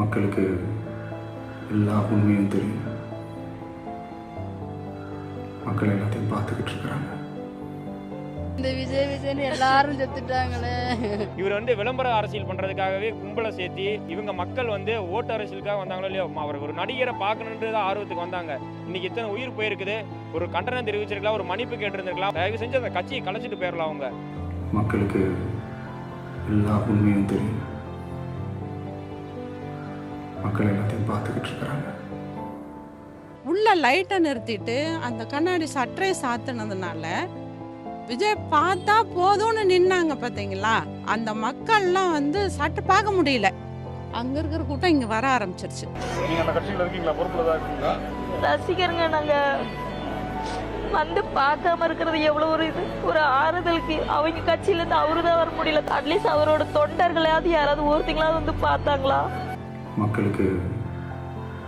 மக்களுக்கு எல்லா உண்மையும் தெரியும். மக்கள் எல்லாத்தையும் பார்த்துக்கிட்டு இருக்கிறாங்க. இந்த விஜய் விஜய்னு எல்லாரும் செத்துட்டாங்களே. இவர் வந்து விளம்பர அரசியல் பண்றதுக்காகவே கும்பலை சேர்த்தி இவங்க மக்கள் வந்து ஓட்டு அரசியலுக்காக வந்தாங்களோ இல்லையோ அவர் ஒரு நடிகரை பார்க்கணுன்றது தான் ஆர்வத்துக்கு வந்தாங்க. இன்னைக்கு இத்தனை உயிர் போயிருக்குது. ஒரு கண்டனம் தெரிவிச்சிருக்கலாம் ஒரு மன்னிப்பு கேட்டிருந்திருக்கலாம். தயவு செஞ்சு அந்த கட்சியை கலைச்சிட்டு போயிடலாம் அவங்க. மக்களுக்கு எல்லா உண்மையும் தெரியும். மக்கள் எல்லாத்தையும் பார்த்துக்கிட்டு இருக்கிறாங்க. உள்ள லைட்டை நிறுத்திட்டு அந்த கண்ணாடி சற்றையை சாத்தினதுனால விஜய் பார்த்தா போதும்னு நின்னாங்க பார்த்தீங்களா அந்த மக்கள்லாம் வந்து சட்டை பார்க்க முடியல. அங்க இருக்கிற கூட்டம் இங்க வர ஆரம்பிச்சிருச்சு. நீங்க அந்த கட்சியில இருக்கீங்களா? பொறுப்புல தான் இருக்கீங்களா? ரசிகருங்க நாங்க வந்து பார்க்காம இருக்கிறது எவ்வளவு ஒரு இது? ஒரு ஆறுதலுக்கு அவங்க கட்சியில இருந்து அவரு தான் வர முடியல. அட்லீஸ்ட் அவரோட தொண்டர்களாவது யாராவது ஒருத்தங்களாவது வந்து பார்த்தாங்களா? மக்களுக்கு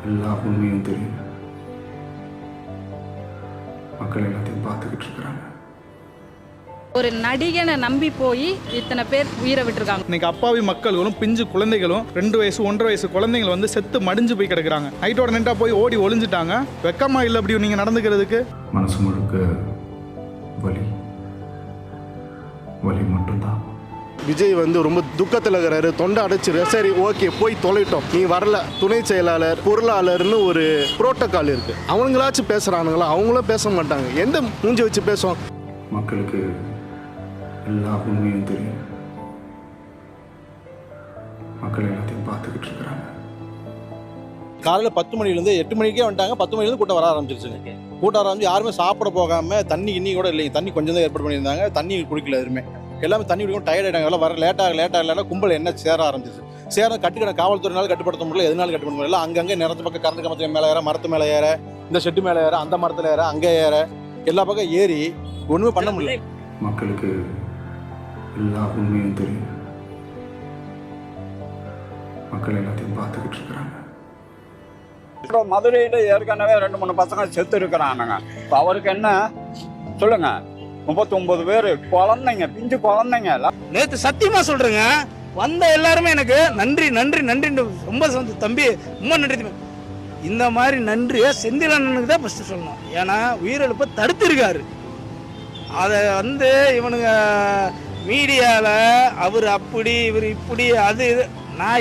எல்லா உண்மையும் தெரியும். மக்கள் எல்லாத்தையும் பார்த்துக்கிட்டு இருக்கிறாங்க. ஒரு நடிகனை நம்பி போய் இத்தனை பேர் உயிரை விட்டுருக்காங்க. இன்னைக்கு அப்பாவி மக்களும் பிஞ்சு குழந்தைகளும் ரெண்டு வயசு ஒன்றரை வயசு குழந்தைகள் வந்து செத்து மடிஞ்சு போய் கிடக்குறாங்க. நைட்டோட நைட்டா போய் ஓடி ஒளிஞ்சிட்டாங்க. வெக்கமா இல்லை அப்படி நீங்க நடந்துக்கிறதுக்கு? மனசு முழுக்க வலி. வலி மட்டும்தான். விஜய் வந்து ரொம்ப துக்கத்தில் இருக்கிறாரு தொண்டை அடைச்சிரு. சரி ஓகே போய் தொலைட்டோம். நீ வரல. துணை செயலாளர் பொருளாளர்னு ஒரு புரோட்டோகால் இருக்கு. அவங்களாச்சும் பேசுறானுங்களா? அவங்களும் பேச மாட்டாங்க. எந்த மூஞ்சி வச்சு பேசுவோம் மக்களுக்கு எல்லா உண்மையும் தெரியும். மக்கள் எல்லாத்தையும் பார்த்துக்கிட்டு இருக்கிறாங்க. காலையில் பத்து மணிலேருந்து எட்டு மணிக்கே வந்துட்டாங்க. பத்து மணிலேருந்து கூட்டம் வர ஆரம்பிச்சிருச்சுங்க கூட்டம் ஆரம்பிச்சு யாருமே சாப்பிட போகாம தண்ணி இன்னி கூட இல்லைங்க. தண்ணி கொஞ்சம் தான் ஏற்பாடு பண்ணியிருந்தாங்க. தண்ணி குடிக்கல எதுவுமே. எல்லாமே தண்ணி குடிக்கும் டயர்ட் ஆகிட்டாங்க எல்லாம் வர லேட்டாக லேட்டாக இல்லைனா கும்பல் என்ன சேர ஆரம்பிச்சிச்சு சேர கட்டிக்கிட காவல்துறையினால கட்டுப்படுத்த முடியல. எதனால கட்டுப்படுத்த முடியல? அங்கங்கே நிறத்து பக்கம் கரண்ட் கமத்து மேலே ஏற மரத்து மேலே ஏற இந்த ஷெட்டு மேலே ஏற அந்த மரத்தில் ஏற அங்கே ஏற எல்லா பக்கம் ஏறி ஒன்றுமே பண்ண முடியல. மக்களுக்கு எல்லா உண்மையும் தெரியும். மக்கள் எல்லாத்தையும் பார்த்துக்கிட்டு இருக்கிறாங்க. அப்புறம் மதுரையில் ஏற்கனவே ரெண்டு மூணு பசங்க செத்து இருக்கிறானுங்க. இப்போ அவருக்கு என்ன? சொல்லுங்க. முப்பத்தொன்பது பேர் குழந்தைங்க பிஞ்சு குழந்தைங்க எல்லாம். நேத்து சத்தியமா சொல்றேங்க வந்த எல்லாருமே எனக்கு நன்றி நன்றி நன்றி ரொம்ப சந்தோஷம். தம்பி ரொம்ப நன்றி இந்த மாதிரி நன்றியை செந்தில் அண்ணனுக்கு தான் ஃபஸ்ட்டு சொல்லணும். ஏன்னா உயிரிழப்பை தடுத்திருக்காரு. அதை வந்து இவனுங்க மீடியாவில் அவர் அப்படி இவர் இப்படி அது இது